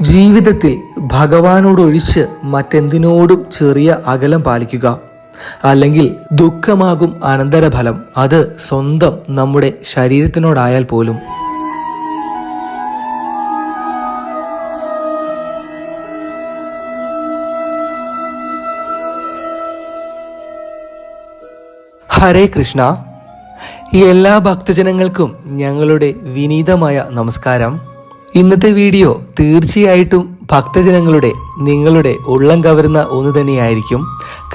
ജീവിതത്തിൽ ഭഗവാനോടൊഴിച്ച് മറ്റെന്തിനോടും ചെറിയ അകലം പാലിക്കുക. അല്ലെങ്കിൽ ദുഃഖമാകും അനന്തരഫലം. അത് സ്വന്തം നമ്മുടെ ശരീരത്തിനോടായാൽ പോലും. ഹരേ കൃഷ്ണ. എല്ലാ ഭക്തജനങ്ങൾക്കും ഞങ്ങളുടെ വിനീതമായ നമസ്കാരം. ഇന്നത്തെ വീഡിയോ തീർച്ചയായിട്ടും ഭക്തജനങ്ങളുടെ നിങ്ങളുടെ ഉള്ളം കവരുന്ന ഒന്ന് തന്നെയായിരിക്കും.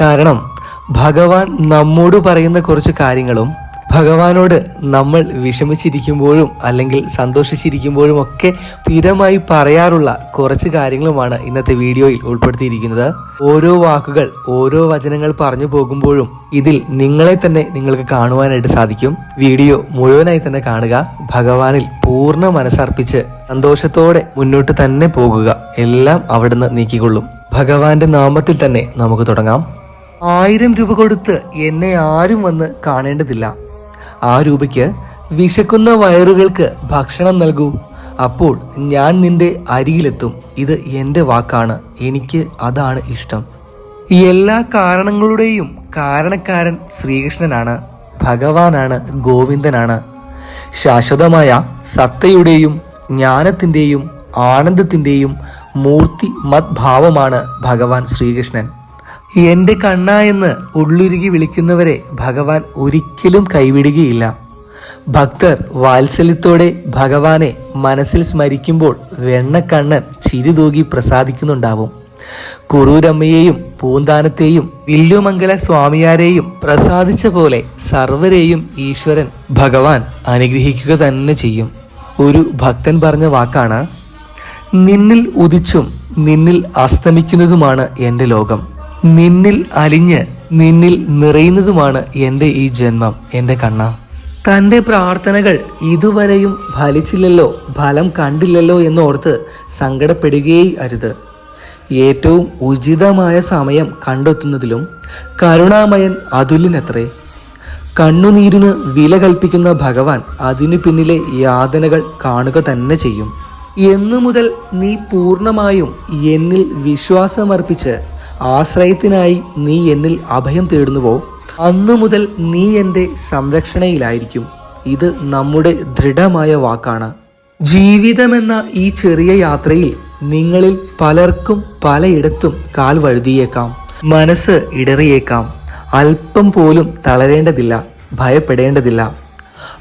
കാരണം ഭഗവാൻ നമ്മോട് പറയുന്ന കുറച്ച് കാര്യങ്ങളും ഭഗവാനോട് നമ്മൾ വിഷമിച്ചിരിക്കുമ്പോഴും അല്ലെങ്കിൽ സന്തോഷിച്ചിരിക്കുമ്പോഴും ഒക്കെ സ്ഥിരമായി പറയാറുള്ള കുറച്ച് കാര്യങ്ങളുമാണ് ഇന്നത്തെ വീഡിയോയിൽ ഉൾപ്പെടുത്തിയിരിക്കുന്നത്. ഓരോ വാക്കുകൾ ഓരോ വചനങ്ങൾ പറഞ്ഞു പോകുമ്പോഴും ഇതിൽ നിങ്ങളെ തന്നെ നിങ്ങൾക്ക് കാണുവാനായിട്ട് സാധിക്കും. വീഡിയോ മുഴുവനായി തന്നെ കാണുക. ഭഗവാനിൽ പൂർണ മനസ്സർപ്പിച്ച് സന്തോഷത്തോടെ മുന്നോട്ട് തന്നെ പോകുക. എല്ലാം അവിടുന്ന് നീക്കിക്കൊള്ളും. ഭഗവാന്റെ നാമത്തിൽ തന്നെ നമുക്ക് തുടങ്ങാം. ആയിരം രൂപ കൊടുത്ത് എന്നെ ആരും വന്ന് കാണേണ്ടതില്ല. ആ രൂപയ്ക്ക് വിശക്കുന്ന വയറുകൾക്ക് ഭക്ഷണം നൽകൂ. അപ്പോൾ ഞാൻ നിന്റെ അരികിലെത്തും. ഇത് എന്റെ വാക്കാണ്. എനിക്ക് അതാണ് ഇഷ്ടം. എല്ലാ കാരണങ്ങളുടെയും കാരണക്കാരൻ ശ്രീകൃഷ്ണനാണ് ഭഗവാനാണ് ഗോവിന്ദനാണ്. ശാശ്വതമായ സത്തയുടെയും ജ്ഞാനത്തിന്റെയും ആനന്ദത്തിന്റെയും മൂർത്തി മദ്ഭാവമാണ് ഭഗവാൻ ശ്രീകൃഷ്ണൻ. എന്റെ കണ്ണ എന്ന് ഉള്ളുരുകി വിളിക്കുന്നവരെ ഭഗവാൻ ഒരിക്കലും കൈവിടുകയില്ല. ഭക്തർ വാത്സല്യത്തോടെ ഭഗവാനെ മനസ്സിൽ സ്മരിക്കുമ്പോൾ വെണ്ണക്കണ്ണൻ ചിരിതൂകി പ്രസാദിക്കുന്നുണ്ടാവും. കുറൂരമ്മയെയും പൂന്താനത്തെയും വില്ലുമംഗല സ്വാമിയാരെയും പ്രസാദിച്ച പോലെ സർവരെയും ഈശ്വരൻ ഭഗവാൻ അനുഗ്രഹിക്കുക തന്നെ ചെയ്യും. ഒരു ഭക്തൻ പറഞ്ഞ വാക്കാണ് നിന്നിൽ ഉദിച്ചും നിന്നിൽ അസ്തമിക്കുന്നതുമാണ് എന്റെ ലോകം. നിന്നിൽ അലിഞ്ഞ് നിന്നിൽ നിറയുന്നതുമാണ് എന്റെ ഈ ജന്മം എന്റെ കണ്ണ. തന്റെ പ്രാർത്ഥനകൾ ഇതുവരെയും ഫലിച്ചില്ലല്ലോ ഫലം കണ്ടില്ലല്ലോ എന്നോർത്ത് സങ്കടപ്പെടുകയേ അരുത്. ഏറ്റവും ഉചിതമായ സമയം കണ്ടെത്തുന്നതിലും കരുണാമയൻ അതുലിനത്രേ കണ്ണുനീരിന് വില കൽപ്പിക്കുന്ന ഭഗവാൻ അതിനു പിന്നിലെ യാതനകൾ കാണുക തന്നെ ചെയ്യും. എന്നു മുതൽ നീ പൂർണമായും എന്നിൽ വിശ്വാസമർപ്പിച്ച് ആശ്രയത്തിനായി നീ എന്നിൽ അഭയം തേടുന്നുവോ? അന്നു മുതൽ നീ എന്റെ സംരക്ഷണയിലായിരിക്കും. ഇത് നമ്മുടെ ദൃഢമായ വാക്കാണ്. ജീവിതമെന്ന ഈ ചെറിയ യാത്രയിൽ നിങ്ങളിൽ പലർക്കും പലയിടത്തും കാൽ വഴുതിയേക്കാം. മനസ്സ് ഇടറിയേക്കാം. അല്പം പോലും തളരേണ്ടതില്ല ഭയപ്പെടേണ്ടതില്ല.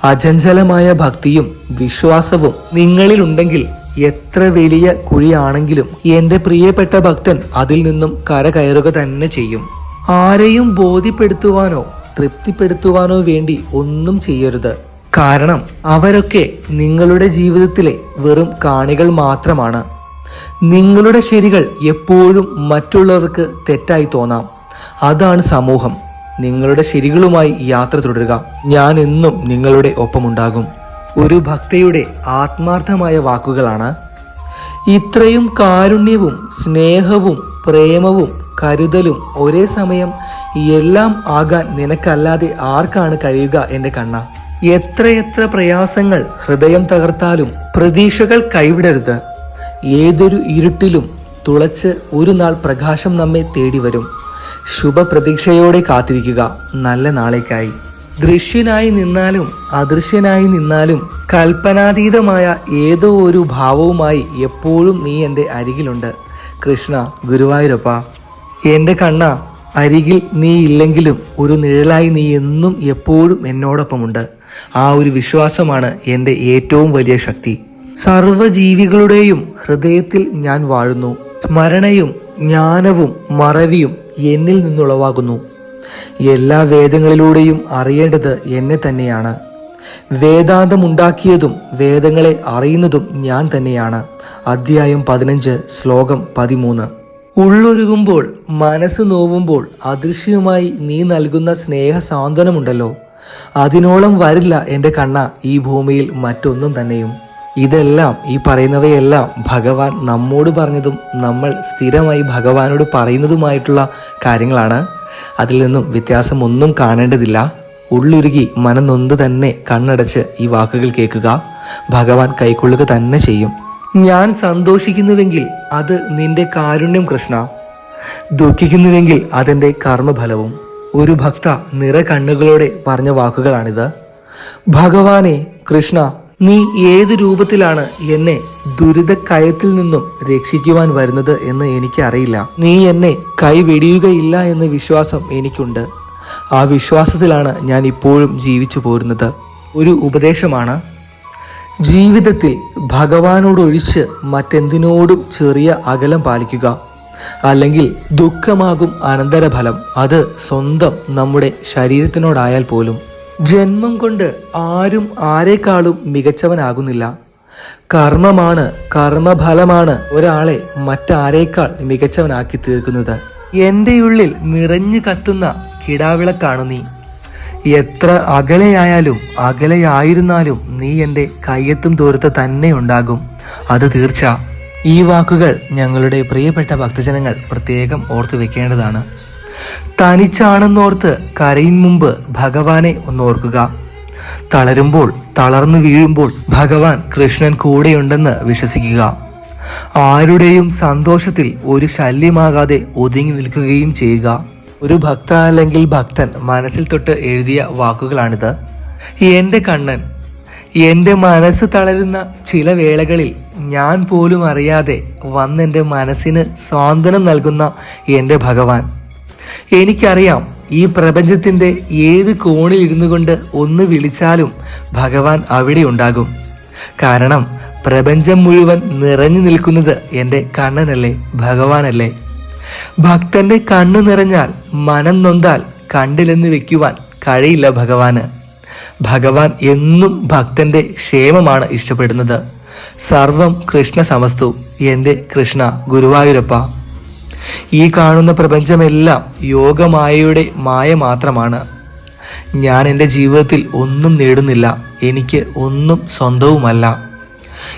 അചഞ്ചലമായ ഭക്തിയും വിശ്വാസവും നിങ്ങളിലുണ്ടെങ്കിൽ എത്ര വലിയ കുഴിയാണെങ്കിലും എന്റെ പ്രിയപ്പെട്ട ഭക്തൻ അതിൽ നിന്നും കര കയറുക തന്നെ ചെയ്യും. ആരെയും ബോധ്യപ്പെടുത്തുവാനോ തൃപ്തിപ്പെടുത്തുവാനോ വേണ്ടി ഒന്നും ചെയ്യരുത്. കാരണം അവരൊക്കെ നിങ്ങളുടെ ജീവിതത്തിലെ വെറും കാണികൾ മാത്രമാണ്. നിങ്ങളുടെ ശരികൾ എപ്പോഴും മറ്റുള്ളവർക്ക് തെറ്റായി തോന്നാം. അതാണ് സമൂഹം. നിങ്ങളുടെ ശരികളുമായി യാത്ര തുടരുക. ഞാൻ എന്നും നിങ്ങളുടെ ഒപ്പമുണ്ടാകും. ഒരു ഭക്തയുടെ ആത്മാർത്ഥമായ വാക്കുകളാണ്. ഇത്രയും കാരുണ്യവും സ്നേഹവും പ്രേമവും കരുതലും ഒരേ സമയം എല്ലാം ആകാൻ നിനക്കല്ലാതെ ആർക്കാണ് കഴിയുക എന്റെ കണ്ണ? എത്രയെത്ര പ്രയാസങ്ങൾ ഹൃദയം തകർത്താലും പ്രതീക്ഷകൾ കൈവിടരുത്. ഏതൊരു ഇരുട്ടിലും തുളച്ച് ഒരു നാൾ പ്രകാശം നമ്മെ തേടി വരും ശുഭപ്രതീക്ഷയോടെ കാത്തിരിക്കുക. നല്ല നാളേക്കായി. ദൃശ്യനായി നിന്നാലും അദൃശ്യനായി നിന്നാലും കൽപ്പനാതീതമായ ഏതോ ഒരു ഭാവവുമായി എപ്പോഴും നീ എന്റെ അരികിലുണ്ട്. കൃഷ്ണ ഗുരുവായൂരപ്പ എന്റെ കണ്ണ അരികിൽ നീ ഇല്ലെങ്കിലും ഒരു നിഴലായി നീ എന്നും എപ്പോഴും എന്നോടൊപ്പമുണ്ട്. ആ ഒരു വിശ്വാസമാണ് എന്റെ ഏറ്റവും വലിയ ശക്തി. സർവജീവികളുടെയും ഹൃദയത്തിൽ ഞാൻ വാഴുന്നു. സ്മരണയും ജ്ഞാനവും മറവിയും എന്നിൽ നിന്നുളവാകുന്നു. എല്ലാ വേദങ്ങളിലൂടെയും അറിയേണ്ടത് എന്നെ തന്നെയാണ്. വേദാന്തം ഉണ്ടാക്കിയതും വേദങ്ങളെ അറിയുന്നതും ഞാൻ തന്നെയാണ്. അധ്യായം പതിനഞ്ച് ശ്ലോകം പതിമൂന്ന്. ഉള്ളൊരുകുമ്പോൾ മനസ്സ് നോവുമ്പോൾ അദൃശ്യമായി നീ നൽകുന്ന സ്നേഹ സാന്ത്വനമുണ്ടല്ലോ അതിനോളം വരില്ല എന്റെ കണ്ണ ഈ ഭൂമിയിൽ മറ്റൊന്നും തന്നെയും. ഇതെല്ലാം ഈ പറയുന്നവയെല്ലാം ഭഗവാൻ നമ്മോട് പറഞ്ഞതും നമ്മൾ സ്ഥിരമായി ഭഗവാനോട് പറയുന്നതുമായിട്ടുള്ള കാര്യങ്ങളാണ്. അതിൽ നിന്നും വ്യത്യാസം ഒന്നും കാണേണ്ടതില്ല. ഉള്ളുരുകി മനനൊന്ന് തന്നെ കണ്ണടച്ച് ഈ വാക്കുകൾ കേൾക്കുക. ഭഗവാൻ കൈക്കൊള്ളുക തന്നെ ചെയ്യും. ഞാൻ സന്തോഷിക്കുന്നുവെങ്കിൽ അത് നിന്റെ കാരുണ്യം കൃഷ്ണ. ദുഃഖിക്കുന്നുവെങ്കിൽ അതെന്റെ കർമ്മഫലവും. ഒരു ഭക്ത നിറ കണ്ണുകളോടെ പറഞ്ഞ വാക്കുകളാണിത്. ഭഗവാനെ കൃഷ്ണ നീ ഏത് രൂപത്തിലാണ് എന്നെ ദുരിതക്കയത്തിൽ നിന്നും രക്ഷിക്കുവാൻ വരുന്നത് എന്ന് എനിക്കറിയില്ല. നീ എന്നെ കൈവെടിയുകയില്ല എന്ന വിശ്വാസം എനിക്കുണ്ട്. ആ വിശ്വാസത്തിലാണ് ഞാൻ ഇപ്പോഴും ജീവിച്ചു പോരുന്നത്. ഒരു ഉപദേശമാണ്. ജീവിതത്തിൽ ഭഗവാനോടൊഴിച്ച് മറ്റെന്തിനോടും ചെറിയ അകലം പാലിക്കുക. അല്ലെങ്കിൽ ദുഃഖമാകും അനന്തരഫലം. അത് സ്വന്തം നമ്മുടെ ശരീരത്തിനോടായാൽ പോലും. ജന്മം കൊണ്ട് ആരും ആരെക്കാളും മികച്ചവനാകുന്നില്ല. കർമ്മമാണ് കർമ്മഫലമാണ് ഒരാളെ മറ്റാരേക്കാൾ മികച്ചവനാക്കി തീർക്കുന്നത്. എന്റെ ഉള്ളിൽ നിറഞ്ഞു കത്തുന്ന കിടാവിളക്കാണ് നീ. എത്ര അകലെയായാലും അകലെയായിരുന്നാലും നീ എന്റെ കയ്യെത്തും ദൂരത്ത് തന്നെ ഉണ്ടാകും. അത് തീർച്ച. ഈ വാക്കുകൾ ഞങ്ങളുടെ പ്രിയപ്പെട്ട ഭക്തജനങ്ങൾ പ്രത്യേകം ഓർത്തു വെക്കേണ്ടതാണ് തനിച്ചാണെന്നോർത്ത് കരയും മുമ്പ് ഭഗവാനെ ഒന്നോർക്കുക. തളരുമ്പോൾ തളർന്നു വീഴുമ്പോൾ ഭഗവാൻ കൃഷ്ണൻ കൂടെയുണ്ടെന്ന് വിശ്വസിക്കുക. ആരുടെയും സന്തോഷത്തിൽ ഒരു ശല്യമാകാതെ ഒതുങ്ങി നിൽക്കുകയും ചെയ്യുക. ഒരു ഭക്ത അല്ലെങ്കിൽ ഭക്തൻ മനസ്സിൽ തൊട്ട് എഴുതിയ വാക്കുകളാണിത്. എന്റെ കണ്ണൻ എന്റെ മനസ്സ് തളരുന്ന ചില വേളകളിൽ ഞാൻ പോലും അറിയാതെ വന്നെന്റെ മനസ്സിന് സ്വാന്തനം നൽകുന്ന എന്റെ ഭഗവാൻ. എനിക്കറിയാം ഈ പ്രപഞ്ചത്തിന്റെ ഏത് കോണിൽ ഇരുന്നു കൊണ്ട് ഒന്ന് വിളിച്ചാലും ഭഗവാൻ അവിടെ ഉണ്ടാകും. കാരണം പ്രപഞ്ചം മുഴുവൻ നിറഞ്ഞു നിൽക്കുന്നത് എന്റെ കണ്ണനല്ലേ ഭഗവാനല്ലേ. ഭക്തന്റെ കണ്ണു നിറഞ്ഞാൽ മനം നൊന്താൽ കണ്ടിലെന്ന് വെക്കുവാൻ കഴിയില്ല ഭഗവാന്. ഭഗവാൻ എന്നും ഭക്തന്റെ ക്ഷേമമാണ് ഇഷ്ടപ്പെടുന്നത്. സർവം കൃഷ്ണ സമസ്തു. എന്റെ കൃഷ്ണ ഗുരുവായൂരപ്പ. ഈ കാണുന്ന പ്രപഞ്ചമെല്ലാം യോഗമായയുടെ മായ മാത്രമാണ്. ഞാൻ എന്റെ ജീവിതത്തിൽ ഒന്നും നേടുന്നില്ല. എനിക്ക് ഒന്നും സ്വന്തവുമല്ല.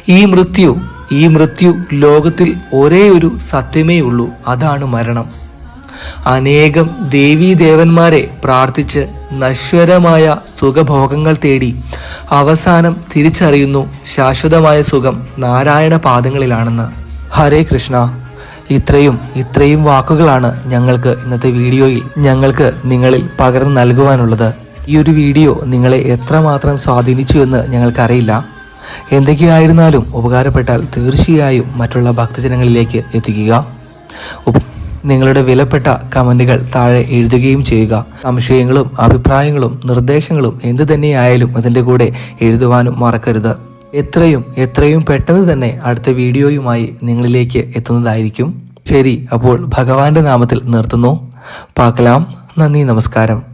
ഈ മൃത്യു ഈ മൃത്യു ലോകത്തിൽ ഒരേ ഒരു സത്യമേ ഉള്ളൂ. അതാണ് മരണം. അനേകം ദേവീദേവന്മാരെ പ്രാർത്ഥിച്ച് നശ്വരമായ സുഖഭോഗങ്ങൾ തേടി അവസാനം തിരിച്ചറിയുന്നു ശാശ്വതമായ സുഖം നാരായണ പാദങ്ങളിലാണെന്ന്. ഹരേ കൃഷ്ണ. ഇത്രയും ഇത്രയും വാക്കുകളാണ് ഞങ്ങൾക്ക് ഇന്നത്തെ വീഡിയോയിൽ ഞങ്ങൾക്ക് നിങ്ങളിൽ പകർന്നു നൽകുവാനുള്ളത്. ഈ ഒരു വീഡിയോ നിങ്ങളെ എത്രമാത്രം സ്വാധീനിച്ചു എന്ന് ഞങ്ങൾക്കറിയില്ല. എന്തൊക്കെയായിരുന്നാലും ഉപകാരപ്പെട്ടാൽ തീർച്ചയായും മറ്റുള്ള ഭക്തജനങ്ങളിലേക്ക് എത്തിക്കുക. നിങ്ങളുടെ വിലപ്പെട്ട കമന്റുകൾ താഴെ എഴുതുകയും ചെയ്യുക. സംശയങ്ങളും അഭിപ്രായങ്ങളും നിർദ്ദേശങ്ങളും എന്തു തന്നെയായാലും അതിന്റെ കൂടെ എഴുതുവാനും മറക്കരുത്. എത്രയും എത്രയും പെട്ടെന്ന് തന്നെ അടുത്ത വീഡിയോയുമായി നിങ്ങളിലേക്ക് എത്തുന്നതായിരിക്കും. ശരി അപ്പോൾ ഭഗവാന്റെ നാമത്തിൽ നിർത്തുന്നു. പാക്കലാം. നന്ദി നമസ്കാരം.